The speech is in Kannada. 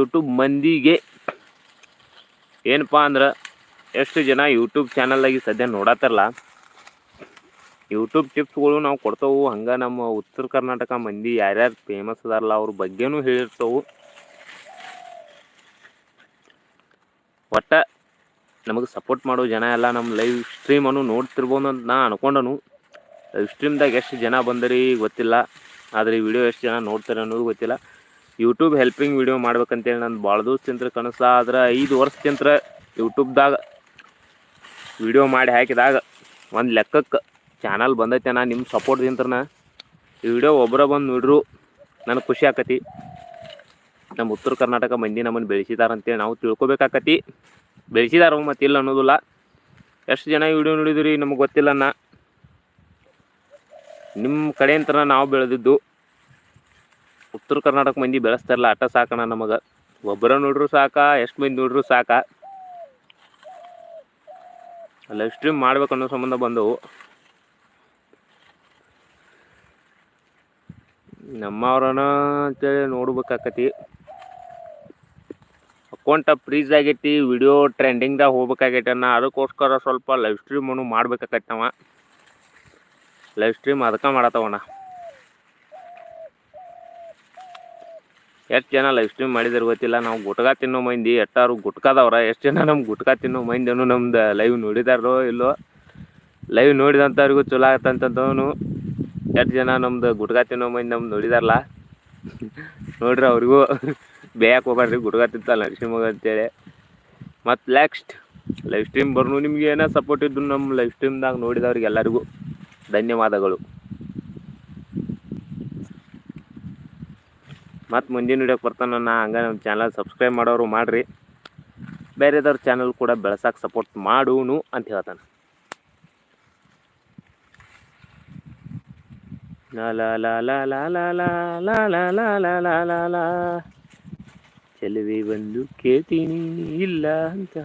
ಯೂಟ್ಯೂಬ್ ಮಂದಿಗೆ ಏನಪ್ಪಾ ಅಂದ್ರೆ ಎಷ್ಟು ಜನ ಯೂಟ್ಯೂಬ್ ಚಾನಲ್ಲಾಗಿ ಸದ್ಯ ನೋಡತ್ತಾರಲ್ಲ ಯೂಟ್ಯೂಬ್ ಟಿಪ್ಸ್ಗಳು ನಾವು ಕೊಡ್ತೇವೆ. ಹಂಗೆ ನಮ್ಮ ಉತ್ತರ ಕರ್ನಾಟಕ ಮಂದಿ ಯಾರ್ಯಾರು ಫೇಮಸ್ ಅದಾರಲ್ಲ, ಅವ್ರ ಬಗ್ಗೆನೂ ಹೇಳಿರ್ತವೆ. ಒಟ್ಟ ನಮಗೆ ಸಪೋರ್ಟ್ ಮಾಡೋ ಜನ ಎಲ್ಲ ನಮ್ಮ ಲೈವ್ ಸ್ಟ್ರೀಮನ್ನು ನೋಡ್ತಿರ್ಬೋದು ಅಂತ ನಾ ಅನ್ಕೊಂಡನು. ಲೈವ್ ಸ್ಟ್ರೀಮ್ದಾಗ ಎಷ್ಟು ಜನ ಬಂದರಿ ಗೊತ್ತಿಲ್ಲ, ಆದರೆ ಈ ವಿಡಿಯೋ ಎಷ್ಟು ಜನ ನೋಡ್ತಾರೆ ಅನ್ನೋದು ಗೊತ್ತಿಲ್ಲ. ಯೂಟ್ಯೂಬ್ ಹೆಲ್ಪಿಂಗ್ ವಿಡಿಯೋ ಮಾಡ್ಬೇಕಂತೇಳಿ ನಾನು ಭಾಳ ದಿವ್ಸದಿಂತ್ರ ಕನಸ. ಆದ್ರೆ ಐದು ವರ್ಷದಿಂತ್ರ ಯೂಟ್ಯೂಬ್ದಾಗ ವಿಡಿಯೋ ಮಾಡಿ ಹಾಕಿದಾಗ ಒಂದು ಲೆಕ್ಕಕ್ಕೆ ಚಾನಲ್ ಬಂದೈತೆ ನಾನು ನಿಮ್ಮ ಸಪೋರ್ಟ್ದಿಂತ್ರನ ಈ ವಿಡಿಯೋ ಒಬ್ಬರ ಬಂದು ನೋಡ್ರು, ನನಗೆ ಖುಷಿ ಆಕತಿ. ನಮ್ಮ ಉತ್ತರ ಕರ್ನಾಟಕ ಮಂದಿ ನಮ್ಮನ್ನು ಬೆಳೆಸಿದಾರಂತೇಳಿ ನಾವು ತಿಳ್ಕೊಬೇಕಾಕತಿ. ಬೆಳೆಸಿದಾರ ಮತ್ತು ಇಲ್ಲ ಅನ್ನೋದಿಲ್ಲ. ಎಷ್ಟು ಜನ ವಿಡಿಯೋ ನೋಡಿದ್ರಿ ನಮಗೆ ಗೊತ್ತಿಲ್ಲ ನಿಮ್ಮ ಕಡೆಯಿಂದ ನಾವು ಬೆಳೆದಿದ್ದು ಉತ್ತರ ಕರ್ನಾಟಕ ಮಂದಿ ಬೆಳೆಸ್ತಾರಲ್ಲ, ಆಟ ಸಾಕಣ ನಮಗೆ. ಒಬ್ಬರ ನೋಡ್ರು ಸಾಕ, ಎಷ್ಟು ಮಂದಿ ನೋಡ್ರು ಸಾಕ. ಲೈವ್ ಸ್ಟ್ರೀಮ್ ಮಾಡ್ಬೇಕು ಅನ್ನೋ ಸಂಬಂಧ ಬಂದವು. ನಮ್ಮವ್ರನ ಅಂತೇಳಿ ನೋಡ್ಬೇಕಾಕತಿ. ಅಕೌಂಟ ಫ್ರೀಸ್ ಆಗೈತಿ, ವಿಡಿಯೋ ಟ್ರೆಂಡಿಂಗ್ದಾಗ ಹೋಗ್ಬೇಕಾಗೈತಿ ಅನ್ನ. ಅದಕ್ಕೋಸ್ಕರ ಸ್ವಲ್ಪ ಲೈವ್ ಸ್ಟ್ರೀಮನ್ನು ಮಾಡ್ಬೇಕಾಕೈತಿ ನಾವು ಲೈವ್ ಸ್ಟ್ರೀಮ್ ಅದಕ್ಕೆ ಮಾಡತ್ತವಣ್ಣ. ಎಷ್ಟು ಜನ ಲೈವ್ ಸ್ಟ್ರೀಮ್ ಮಾಡಿದ್ರೆ ಗೊತ್ತಿಲ್ಲ. ನಾವು ಗುಟ್ಕಾ ತಿನ್ನೋ ಮಂದಿ ಎಷ್ಟಾರು ಗುಟ್ಕಾದವ್ರ. ಎಷ್ಟು ಜನ ನಮ್ಮ ಗುಟ್ಕಾ ತಿನ್ನೋ ಮಂದಿನೂ ನಮ್ದು ಲೈವ್ ನೋಡಿದಾರೋ ಇಲ್ಲೋ. ಲೈವ್ ನೋಡಿದಂಥವ್ರಿಗೂ ಚಲೋ ಆಗತ್ತಂತಂದವನು ಎಷ್ಟು ಜನ ನಮ್ದು ಗುಟ್ಕಾ ತಿನ್ನೋ ಮಂದಿ ನಮ್ದು ನೋಡಿದಾರಲ್ಲ. ನೋಡ್ರಿ ಅವ್ರಿಗೂ. ಬೇಯಕ್ಕೆ ಹೋಗ್ಬಾರ್ರಿ ಗುಟ್ಕಾ ತಿಂತಲ್ಲ ನರಸಿಂಹ ಅಂತೇಳಿ. ಮತ್ತು ನೆಕ್ಸ್ಟ್ ಲೈವ್ ಸ್ಟ್ರೀಮ್ ಬರ್ನು ನಿಮ್ಗೆ ಏನೋ ಸಪೋರ್ಟ್ ಇದ್ದು ನಮ್ಮ ಲೈವ್ ಸ್ಟ್ರೀಮ್ದಾಗ ನೋಡಿದವ್ರಿಗೆ ಎಲ್ಲರಿಗೂ ಧನ್ಯವಾದಗಳು. ಮತ್ತು ಮುಂದಿನ ವೀಡಿಯೋಕ್ಕೆ ಬರ್ತಾನೆ ನಾ ಹಂಗೆ ನಮ್ಮ ಚಾನಲ್ ಸಬ್ಸ್ಕ್ರೈಬ್ ಮಾಡೋರು ಮಾಡಿರಿ ಬೇರೆದವ್ರ ಚಾನಲ್ ಕೂಡ ಬೆಳೆಸೋಕೆ ಸಪೋರ್ಟ್ ಮಾಡೂನು ಅಂತ ಹೇಳ್ತಾನೆ ಚೆಲುವೆ ಬಂದು ಕೇಳ್ತೀನಿ ಇಲ್ಲ ಅಂತ